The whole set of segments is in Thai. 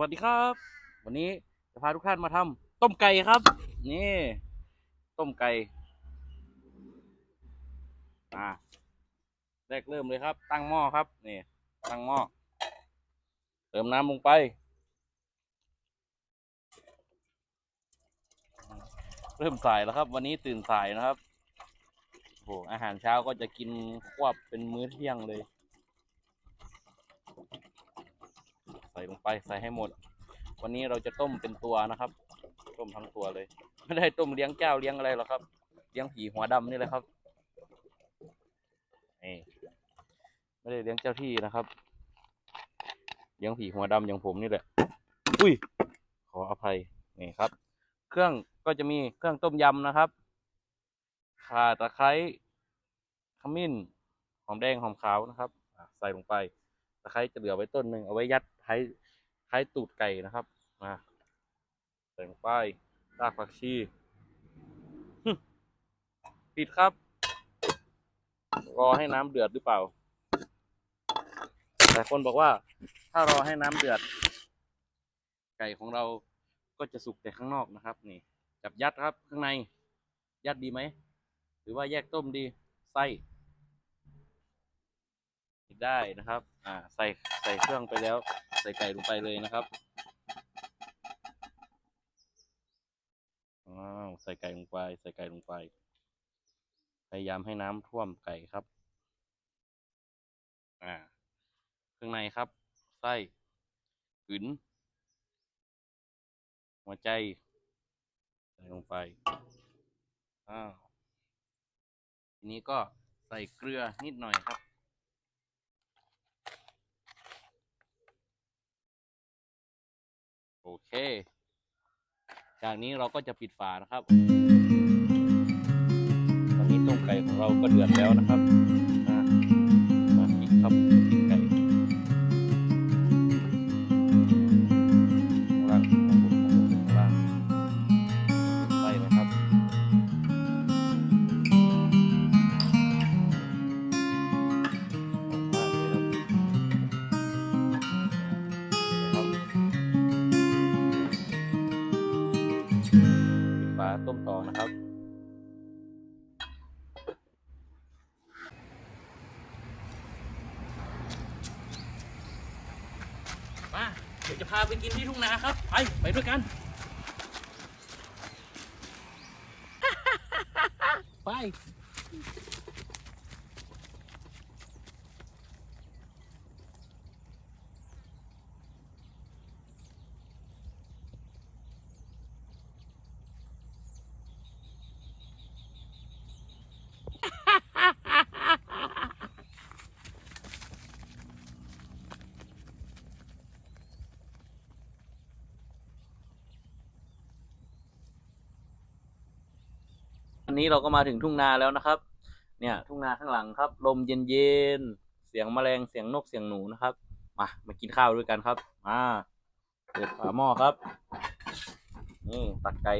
วัสดีครับ วันนี้จะพาทุกท่านมาทำต้มไก่ครับ นี่ ต้มไก่อ่าแรกเริ่มเลยครับ ตั้งหม้อครับ นี่ ตั้งหม้อเติมน้ำลงไป เริ่มสายแล้วครับ วันนี้ตื่นสายนะครับโอ้โหอาหารเช้าก็จะกินควบเป็นมื้อเที่ยงเลย ส่ลงไปใส่ให้หมด วันนี้เราจะต้มเป็นตัวนะครับ ต้มทั้งตัวเลย ไม่ได้ต้มเลี้ยงแก้วเลี้ยงอะไรหรอกครับ เลี้ยงผีหัวดำนี่แหละครับนี่ไม่ได้เลี้ยงเจ้าที่นะครับ เลี้ยงผีหัวดำอย่างผมนี่แหละ อุ้ย ขออภัยนี่ครับ เครื่องก็จะมีเครื่องต้มยำนะครับข่าตะไคร้ขมิ้น หอมแดงหอมขาวนะครับใส่ลงไปตะไคร้จะเหลือไว้ต้นหนึ่งเอาไว้ยัด ท้ายท้ายตูดไก่นะครับ มาใส่ลงไปรากผักชีปิดครับ รอให้น้ำเดือดหรือเปล่าแต่คนบอกว่า ถ้ารอให้น้ำเดือด ไก่ของเราก็จะสุกแต่ข้างนอกนะครับ นี่ จับยัดครับข้างใน ยัดดีไหม หรือว่าแยกต้มดีไส้ ได้นะครับ อ่า ใส่ใส่เครื่องไปแล้ว ใส่ไก่ลงไปเลยนะครับอ้าวใส่ไก่ลงไป ใส่ไก่ลงไป พยายามให้น้ำท่วมไก่ครับ อ่าเครื่องในครับ ไส้กึ๋นหัวใจ ใส่ลงไป อ้าว ทีนี้ก็ใส่เกลือนิดหน่อยครับ โอ เค จากนี้เราก็จะปิดฝานะครับ ตอนนี้ต้มไก่ของเราก็เดือดแล้วนะครับมาปิดครับ จะพาไปกินที่ทุ่งนาครับ ไป ไปด้วยกัน ไป นี้เราก็มาถึงทุ่งนาแล้วนะครับ เนี่ยทุ่งนาข้างหลังครับ ลมเย็นๆเสียงแมลงเสียงนกเสียงหนูนะครับ มามากินข้าวด้วยกันครับ มาเปิดฝาหม้อครับ นี่ตักไก่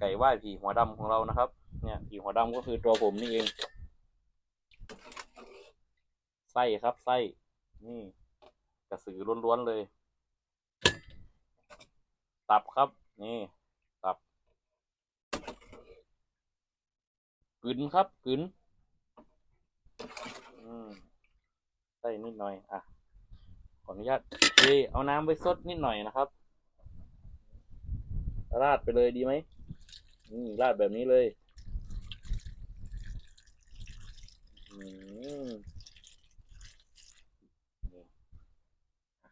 ไก่ไหว้ผีหัวดำของเรานะครับ เนี่ยผีหัวดำก็คือตัวผมนี่เอง ไส้ครับไส้นี่กระสือล้วนๆเลย ตับครับ นี่ ตับ กึนครับกึนอืมใส่นิดหน่อย อะ ขออนุญาตเทเอาน้ำไปซดนิดหน่อยนะครับ ราดไปเลยดีไหมอืมราดแบบนี้เลยอืม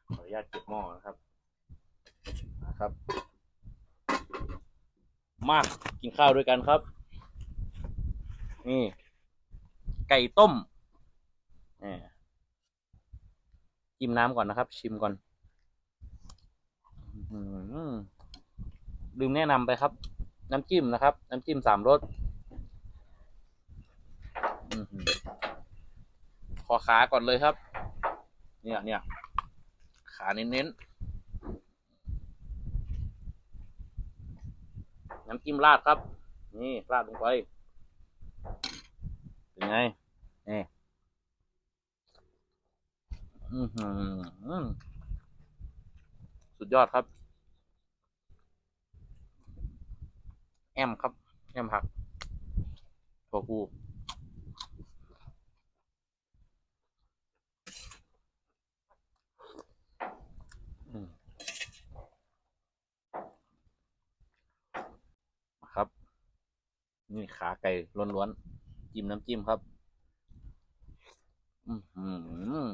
ขออนุญาตเก็บหม้อนะครับนะครับ มา กินข้าวด้วยกันครับ นี่ ไก่ต้มจิ้มน้ำก่อนนะครับ ชิมก่อนอื้อหือลืมแนะนำไปครับ น้ำจิ้มนะครับ น้ำจิ้มสามรสข้อขอขาก่อนเลยครับ เนี่ยเนี่ยขาเน้นๆน้ำจิ้มราดครับ นี่ราดลงไป เป็นไงนี่สุดยอดครับ แอมครับ แอมผักถั่วพูครับ นี่ขาไก่ล้วนๆ จิ้มน้ำจิ้มครับ อือหือ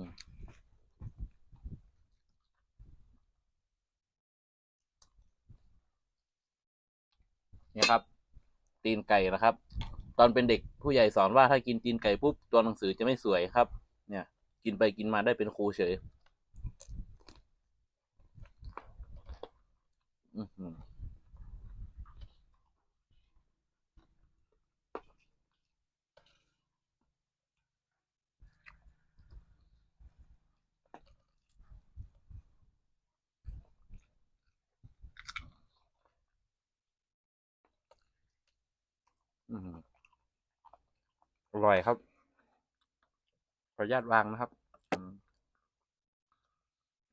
เนี่ยครับ ตีนไก่นะครับ ตอนเป็นเด็กผู้ใหญ่สอนว่าถ้ากินตีนไก่ปุ๊บตัวหนังสือจะไม่สวยครับ เนี่ย กินไปกินมาได้เป็นครูเฉย อือ อร่อยครับ ขออนุญาตวางนะครับ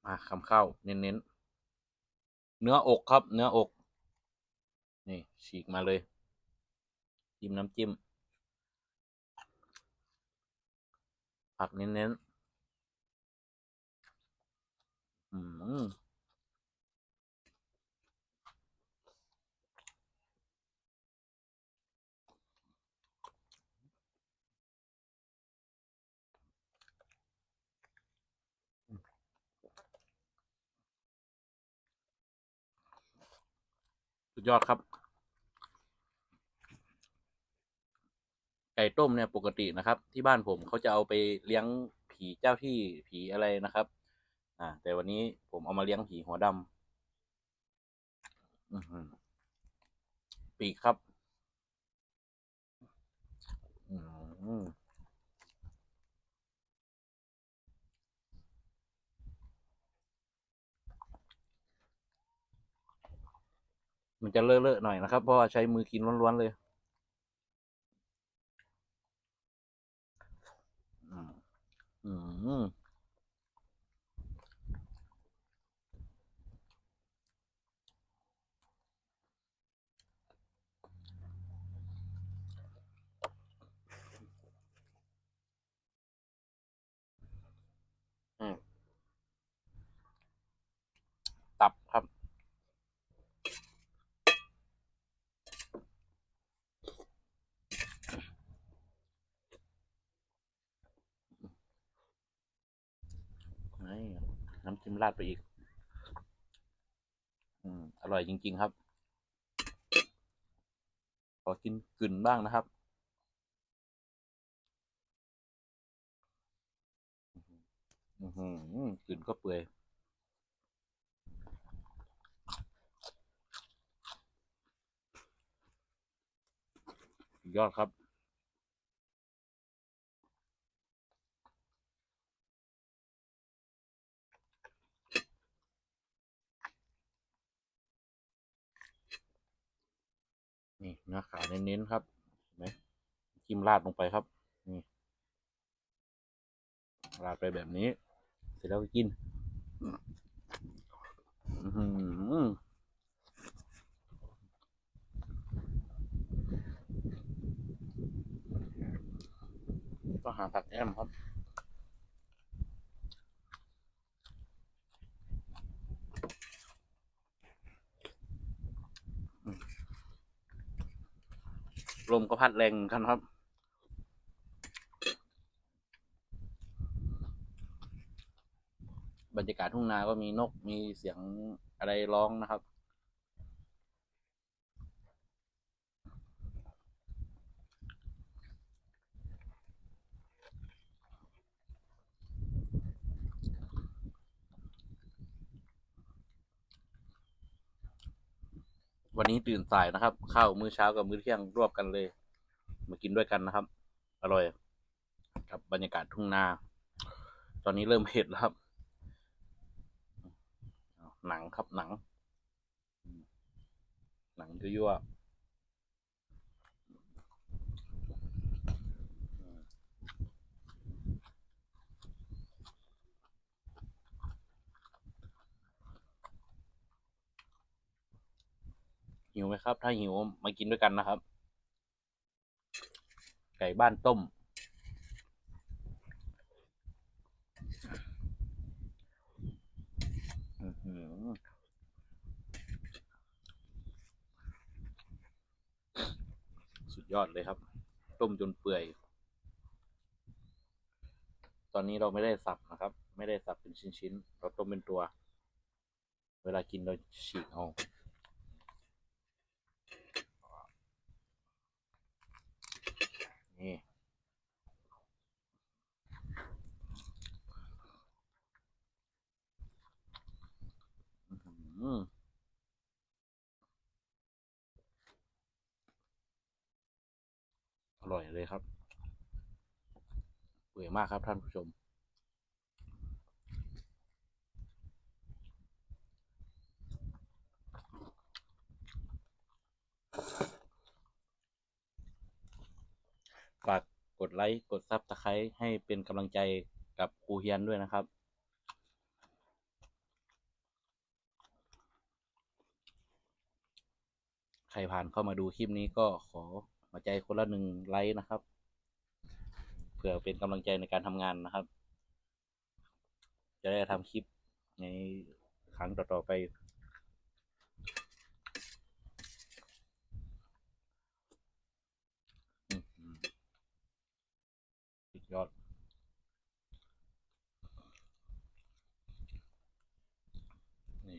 มาคำเข้าเน้นๆ เนื้ออกครับ เนื้ออก นี่ ฉีกมาเลย จิ้มน้ำจิ้ม ผักเน้นๆ อืม สุดยอดครับ ไก่ต้มเนี่ยปกตินะครับ ที่บ้านผมเขาจะเอาไปเลี้ยงผีเจ้าที่ผีอะไรนะครับ อ่า แต่วันนี้ผมเอามาเลี้ยงผีหัวดำอื้อหือปีกครับ อืม มันจะเลอะๆหน่อยนะครับ เพราะว่าใช้มือกินล้วนๆเลยอืมอืมอืมตับครับ นี่น้ำจิ้มราดไปอีก อืม อร่อยจริง ๆ ครับ ขอกินกึ่นบ้างนะครับ อือหือกึ่นก็เปื่อยยอดครับ ขาเน้นๆครับเห็นไหมจิ้มราดลงไปครับ นี่ราดไปแบบนี้ เสร็จแล้วก็กินอื้อหือก็หาผักแอมครับ ล มก็พัดแรงกันครับ บรรยากาศทุ่งนาก็มีนกมีเสียงอะไรร้องนะครับ วันนี้ตื่นสายนะครับ ข้าวมื้อเช้ากับมื้อเที่ยงรวบกันเลย มากินด้วยกันนะครับ อร่อย กับบรรยากาศทุ่งนา ตอนนี้เริ่มเผ็ดแล้วครับ หนังครับหนัง หนังยั่ว หิวไหมครับ ถ้าหิวมากินด้วยกันนะครับ ไก่บ้านต้ม สุดยอดเลยครับ ต้มจนเปื่อย ตอนนี้เราไม่ได้สับนะครับ ไม่ได้สับเป็นชิ้นๆ เราต้มเป็นตัว เวลากินเราฉีกเอา นี่ อื้อหืออร่อย เลยครับ เปื่อยมากครับท่านผู้ชม ฝากกดไลค์ กดซับสไครต์ให้เป็นกำลังใจกับครูเฮียนด้วยนะครับใครผ่านเข้ามาดูคลิปนี้ก็ขอ หัวใจคนละหนึ่งไลค์นะครับ เพื่อเป็นกำลังใจในการทำงานนะครับ จะได้ทำคลิปในครั้งต่อๆไป อื้อหือสุดยอด นี่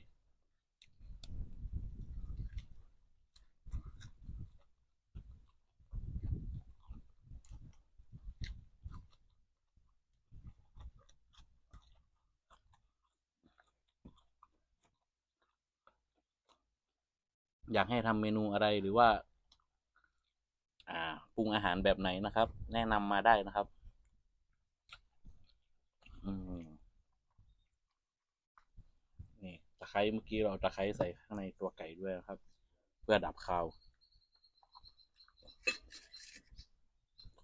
อยากให้ทำเมนูอะไรหรือว่า อ่าปรุงอาหารแบบไหนนะครับ แนะนำมาได้นะครับ อืมนี่ตะไคร้เมื่อกี้เราตะไคร้ใส่ข้างในตัวไก่ด้วยนะครับ เพื่อดับคาว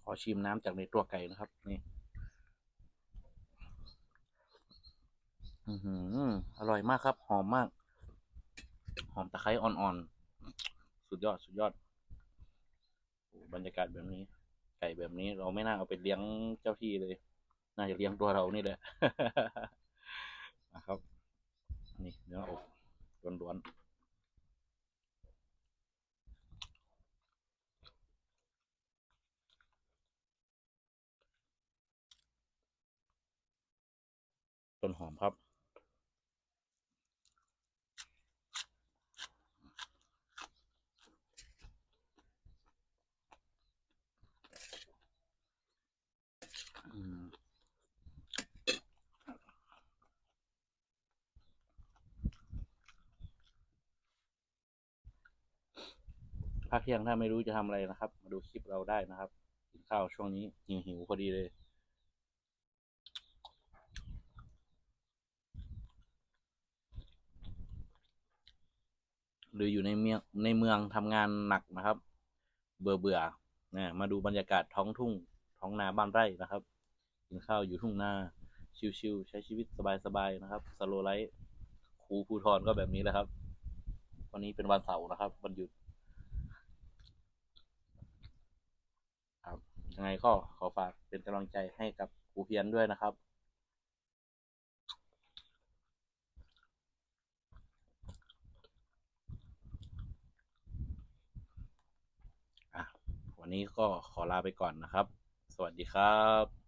ขอชิมน้ำจากในตัวไก่นะครับ นี่อือหืออร่อยมากครับ หอมมาก หอมตะไคร้อ่อนๆ สุดยอดสุดยอดบรรยากาศแบบนี้ ไก่แบบนี้เราไม่น่าเอาไปเลี้ยงเจ้าที่เลย น่าจะเลี้ยงตัวเรานี่แหละนะครับ นี่เนื้ออกล้วนๆต้นหอมครับ พักเที่ยงถ้าไม่รู้จะทำอะไรนะครับ มาดูคลิปเราได้นะครับกินข้าวช่วงนี้หิวหิวพอดีเลยหรืออยู่ในเมืองในเมืองทำงานหนักนะครับ เบื่อเบื่อนะมาดูบรรยากาศท้องทุ่ง ท้องนาบ้านไร่นะครับ กินข้าวอยู่ทุ่งนา ชิวๆใช้ชีวิตสบายๆนะครับสโลไลท์ครูภูทรก็แบบนี้แหละครับ วันนี้เป็นวันเสาร์นะครับวันหยุด ครับ ยังไงก็ขอฝากเป็นกำลังใจให้กับครูเพียนด้วยนะครับวันนี้ก็ขอลาไปก่อนนะครับ สวัสดีครับ